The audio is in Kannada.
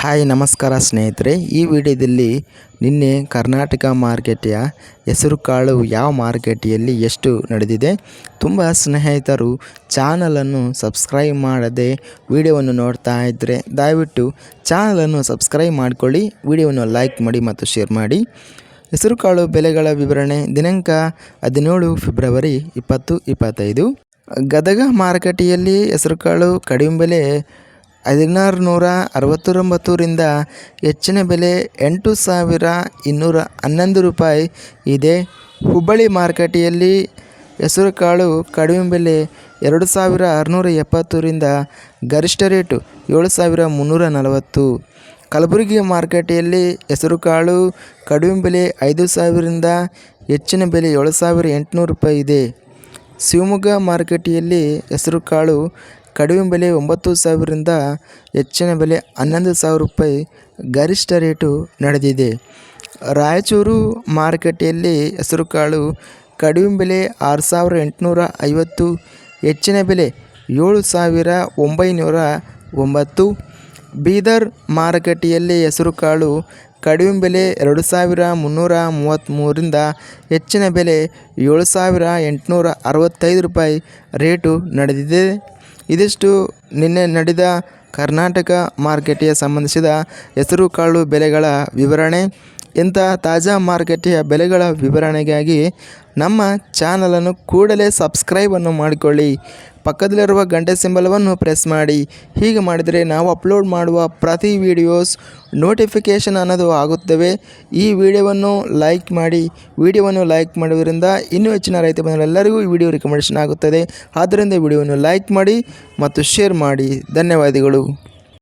ಹಾಯ್, ನಮಸ್ಕಾರ ಸ್ನೇಹಿತರೆ. ಈ ವಿಡಿಯೋದಲ್ಲಿ ನಿನ್ನೆ ಕರ್ನಾಟಕ ಮಾರ್ಕೆಟಿಯ ಹೆಸರುಕಾಳು ಯಾವ ಮಾರ್ಕೆಟಿಯಲ್ಲಿ ಎಷ್ಟು ನಡೆದಿದೆ ತುಂಬ ಸ್ನೇಹಿತರು ಚಾನಲನ್ನು ಸಬ್ಸ್ಕ್ರೈಬ್ ಮಾಡದೆ ವಿಡಿಯೋವನ್ನು ನೋಡ್ತಾ ಇದ್ದರೆ ದಯವಿಟ್ಟು ಚಾನಲನ್ನು ಸಬ್ಸ್ಕ್ರೈಬ್ ಮಾಡಿಕೊಳ್ಳಿ, ವಿಡಿಯೋವನ್ನು ಲೈಕ್ ಮಾಡಿ ಮತ್ತು ಶೇರ್ ಮಾಡಿ. ಹೆಸರುಕಾಳು ಬೆಲೆಗಳ ವಿವರಣೆ, ದಿನಾಂಕ ಹದಿನೇಳು ಫೆಬ್ರವರಿ ಇಪ್ಪತ್ತು ಇಪ್ಪತ್ತೈದು. ಗದಗ ಮಾರುಕಟ್ಟೆಯಲ್ಲಿ ಹೆಸರುಕಾಳು ಕಡಿಮೆ ಬೆಲೆ ಹದಿನಾರು ನೂರ ಅರವತ್ತೊಂಬತ್ತರಿಂದ ಹೆಚ್ಚಿನ ಬೆಲೆ ಎಂಟು ಸಾವಿರ ಇನ್ನೂರ ಹನ್ನೊಂದು ರೂಪಾಯಿ ಇದೆ. ಹುಬ್ಬಳ್ಳಿ ಮಾರುಕಟ್ಟೆಯಲ್ಲಿ ಹೆಸರುಕಾಳು ಕಡಿಮೆ ಬೆಲೆ ಎರಡು ಸಾವಿರ ಆರುನೂರ ಎಪ್ಪತ್ತರಿಂದ ಗರಿಷ್ಠ ರೇಟು ಏಳು ಸಾವಿರ ಮುನ್ನೂರ ನಲವತ್ತು. ಕಲಬುರಗಿ ಮಾರುಕಟ್ಟೆಯಲ್ಲಿ ಹೆಸರುಕಾಳು ಕಡಿಮೆ ಬೆಲೆ ಐದು ಸಾವಿರದಿಂದ ಹೆಚ್ಚಿನ ಬೆಲೆ ಏಳು ಸಾವಿರ ಎಂಟುನೂರು ರೂಪಾಯಿ ಇದೆ. ಶಿವಮೊಗ್ಗ ಮಾರುಕಟ್ಟೆಯಲ್ಲಿ ಹೆಸರುಕಾಳು ಕಡಿಮೆ ಬೆಲೆ ಒಂಬತ್ತು ಸಾವಿರದಿಂದ ಹೆಚ್ಚಿನ ಬೆಲೆ ಹನ್ನೊಂದು ಸಾವಿರ ರೂಪಾಯಿ ಗರಿಷ್ಠ ರೇಟು ನಡೆದಿದೆ. ರಾಯಚೂರು ಮಾರುಕಟ್ಟೆಯಲ್ಲಿ ಹೆಸರುಕಾಳು ಕಡಿಮೆ ಬೆಲೆ ಆರು ಸಾವಿರ ಎಂಟುನೂರ ಐವತ್ತು, ಹೆಚ್ಚಿನ ಬೆಲೆ ಏಳು ಸಾವಿರ ಒಂಬೈನೂರ ಒಂಬತ್ತು. ಬೀದರ್ ಮಾರುಕಟ್ಟೆಯಲ್ಲಿ ಹೆಸರುಕಾಳು ಕಡಿಮೆ ಬೆಲೆ ಎರಡು ಸಾವಿರ ಮುನ್ನೂರ ಮೂವತ್ತ್ಮೂರಿಂದ ಹೆಚ್ಚಿನ ಬೆಲೆ ಏಳು ಸಾವಿರ ಎಂಟುನೂರ ಅರವತ್ತೈದು ರೂಪಾಯಿ ರೇಟು ನಡೆದಿದೆ. ಇದಿಷ್ಟು ನಿನ್ನೆ ನಡೆದ ಕರ್ನಾಟಕ ಮಾರ್ಕೆಟಿಗೆ ಸಂಬಂಧಿಸಿದ ಹೆಸರುಕಾಳು ಬೆಲೆಗಳ ವಿವರಣೆ. ಇಂಥ ತಾಜಾ ಮಾರುಕಟ್ಟೆಯ ಬೆಲೆಗಳ ವಿವರಣೆಗಾಗಿ ನಮ್ಮ ಚಾನಲನ್ನು ಕೂಡಲೇ ಸಬ್ಸ್ಕ್ರೈಬನ್ನು ಮಾಡಿಕೊಳ್ಳಿ. ಪಕ್ಕದಲ್ಲಿರುವ ಗಂಟೆ ಸಿಂಬಲವನ್ನು ಪ್ರೆಸ್ ಮಾಡಿ. ಹೀಗೆ ಮಾಡಿದರೆ ನಾವು ಅಪ್ಲೋಡ್ ಮಾಡುವ ಪ್ರತಿ ವಿಡಿಯೋಸ್ ನೋಟಿಫಿಕೇಷನ್ ಅನ್ನೋದು ಆಗುತ್ತವೆ. ಈ ವಿಡಿಯೋವನ್ನು ಲೈಕ್ ಮಾಡಿ. ವಿಡಿಯೋವನ್ನು ಲೈಕ್ ಮಾಡುವುದರಿಂದ ಇನ್ನೂ ಹೆಚ್ಚಿನ ರೈತ ಬಂಧುಗಳೆಲ್ಲರಿಗೂ ಈ ವಿಡಿಯೋ ರಿಕಮೆಂಡೇಷನ್ ಆಗುತ್ತದೆ. ಆದ್ದರಿಂದ ವಿಡಿಯೋವನ್ನು ಲೈಕ್ ಮಾಡಿ ಮತ್ತು ಶೇರ್ ಮಾಡಿ. ಧನ್ಯವಾದಗಳು.